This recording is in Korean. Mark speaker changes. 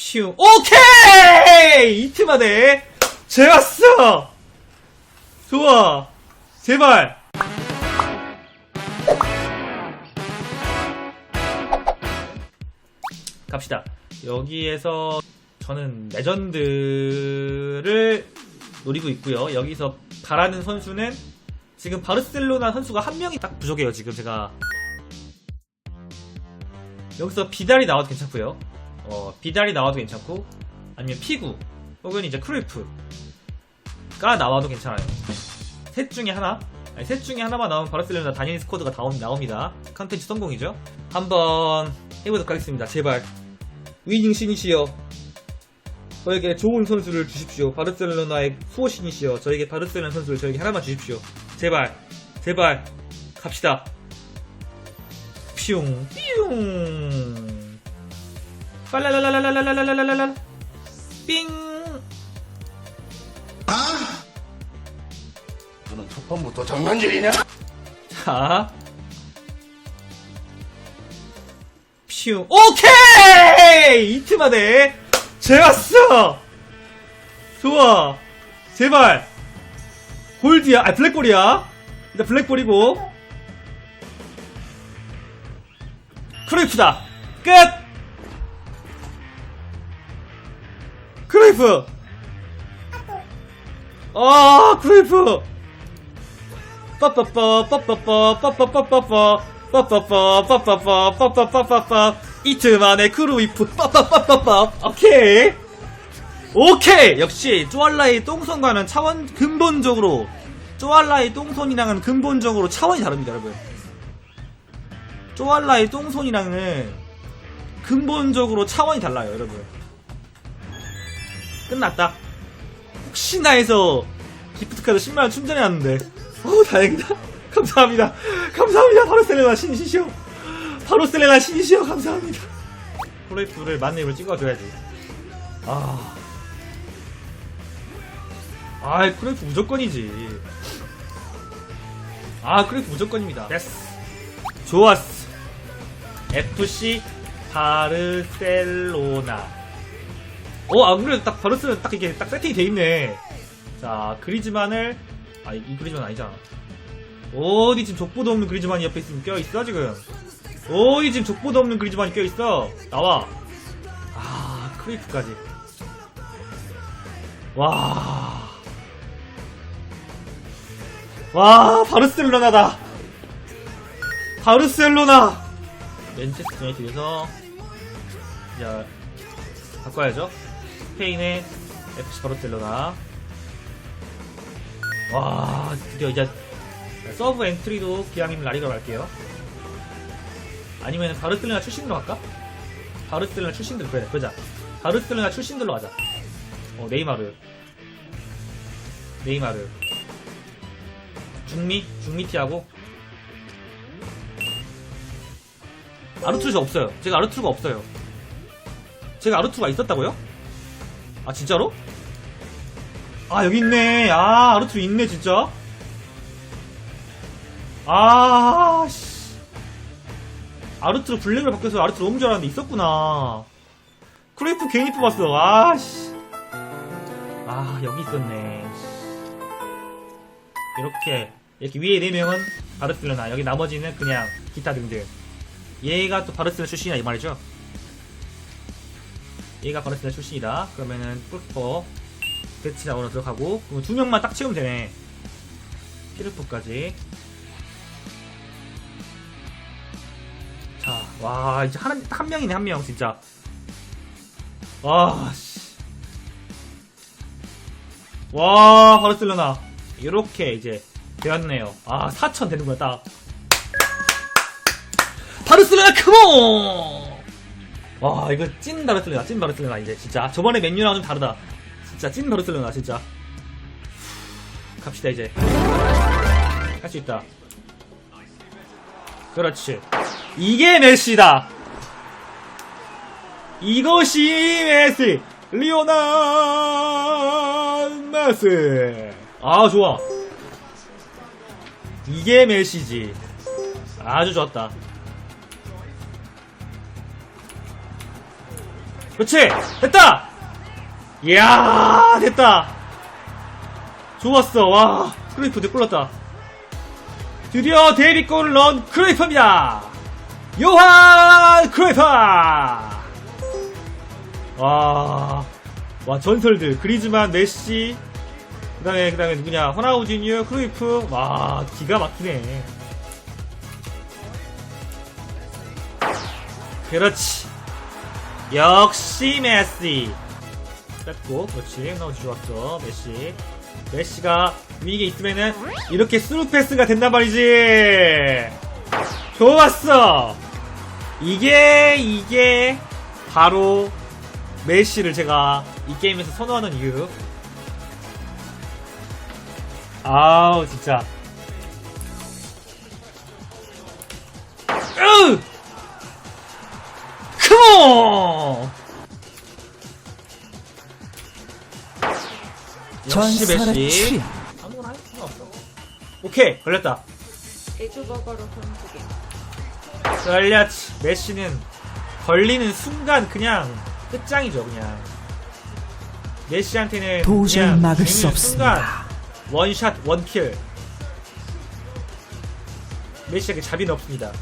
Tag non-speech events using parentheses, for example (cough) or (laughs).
Speaker 1: 퓨 오케이! 이틀 만에 재웠어 좋아. 제발. 갑시다. 여기에서 저는 레전드를 노리고 있고요. 여기서 바라는 선수는 지금 바르셀로나 선수가 한 명이 딱 부족해요 지금 제가. 여기서 비달이 나와도 괜찮고요 어, 비달이 나와도 괜찮고 아니면 피구 혹은 이제 크루이프가 나와도 괜찮아요. 셋 중에 하나 아니, 셋 중에 하나만 나오면 바르셀로나 단일 스쿼드가 다음, 나옵니다. 컨텐츠 성공이죠. 한번 해보도록 하겠습니다. 제발 위닝 신이시여 저에게 좋은 선수를 주십시오. 바르셀로나의 수호신이시여 저에게 바르셀로나 선수를 저에게 하나만 주십시오. 제발 제발 갑시다. 퓨 퓨. 빨라라라라라라라라라라 삥
Speaker 2: 너는 첫판부터 장난질이냐?
Speaker 1: 자. 퓨. 오케이! 이틀 만에 재웠어! 좋아. 제발. 골드야. 아, 블랙볼이야. 일단 블랙볼이고. 크루이프다. 끝! 크루이프! 아, 크루이프! 빠빠빠 빠빠빠 빠빠빠빠빠 빠빠빠 빠빠빠 빠빠빠빠빠 이틀 만에 크루이프 빠빠빠빠빠 오케이 오케이 역시 쪼알라의 똥손과는 차원 근본적으로 쪼알라의 똥손이랑은 근본적으로 차원이 다릅니다 여러분 쪼알라의 똥손이랑은 근본적으로 차원이 달라요 여러분 끝났다. 혹시나 해서 기프트카드 10만원 충전해놨는데. 어 다행이다. (laughs) 감사합니다. 감사합니다. 바로 셀레나 신이시여. 바로 셀레나 신이시여 감사합니다. 프로이프를 만렙을 찍어줘야지. 아. 아이 크레이프 무조건이지. 아 크레이프 무조건입니다. 됐어 좋았어. FC 바르셀로나 어, 안 그래도 딱 바르셀로나 딱 이게 딱 세팅이 돼 있네. 자, 그리즈만을 아, 이, 이 그리즈만 아니잖아. 어디 지금 족보도 없는 그리즈만이 옆에 있으면 껴 있어 지금. 어디 지금 족보도 없는 그리즈만이 껴 있어. 나와. 아, 크리프까지. 와. 와, 바르셀로나다. 바르셀로나. 맨체스터 유나이티드에서 자 바꿔야죠. 스페인의 FC 바르셀로나. 와, 드디어 이제 서브 엔트리도 기왕이면 라리가 갈게요. 아니면 바르셀로나 출신으로 갈까? 바르셀로나 출신들 그래, 그자. 바르셀로나 출신들로 가자. 어, 네이마르. 네이마르. 중미? 중미티하고 아르투르가 없어요. 제가 아르투르가 없어요. 제가 아르투가 있었다고요? 아 진짜로? 아 여기 있네. 아 아르투 있네 진짜. 아 씨. 아르투로 블랙을 바뀌어서 아르투 너무 잘하는데 있었구나. 크레이프 괜히 뽑았어. 아씨. 아 여기 있었네. 이렇게 이렇게 위에 4명은 바르셀로나 여기 나머지는 그냥 기타 등등. 얘가 또 바르셀로나 출신이다 이 말이죠 얘가 바르셀로나 출신이다. 그러면은 골키퍼 대치나오로 들어가고 그럼 두 명만 딱 채우면 되네. 피르프까지. 자, 와 이제 한, 한 명이네 한 명 진짜. 와 씨. 와 바르셀로나 이렇게 이제 되었네요. 아 4천 되는구나 딱. 바르셀로나 컴온! 와 이거 찐 바르셀로나 찐 바르셀로나 이제 진짜. 저번에 맨유랑 좀 다르다. 진짜 찐 바르셀로나 진짜. 갑시다 이제. 할 수 있다. 그렇지. 이게 메시다. 이것이 메시. 리오나 메시. 아 좋아. 이게 메시지. 아주 좋았다 그렇지! 됐다! 이야 됐다! 좋았어. 와 크루이프 득골랐다. 드디어 데뷔골을 넣은 크루이프입니다. 요한 크루이프! 와, 와 전설들. 그리즈만 메시 그 다음에 그 다음에 누구냐? 호나우지뉴 크루이프. 와 기가 막히네. 그렇지 역시 메시. 뺐고 그렇지. 호나우지 좋았어 메시. 메시가 위기에 있으면은 이렇게 스루 패스가 된단 말이지. 좋았어. 이게 이게 바로 메시를 제가 이 게임에서 선호하는 이유. 아우 진짜 컴온! 역시 메시.
Speaker 3: 취향
Speaker 1: 아무거나 할 수가 없어 오케이 걸렸다.
Speaker 4: 에그버거로
Speaker 1: 걸렸지 메시는 걸리는 순간 그냥 끝장이죠 그냥. 메시한테는
Speaker 3: 도저히
Speaker 1: 그냥
Speaker 3: 막을 수
Speaker 1: 죽는
Speaker 3: 없습니다.
Speaker 1: 순간 원샷 원킬. 메시에게 자비는 없습니다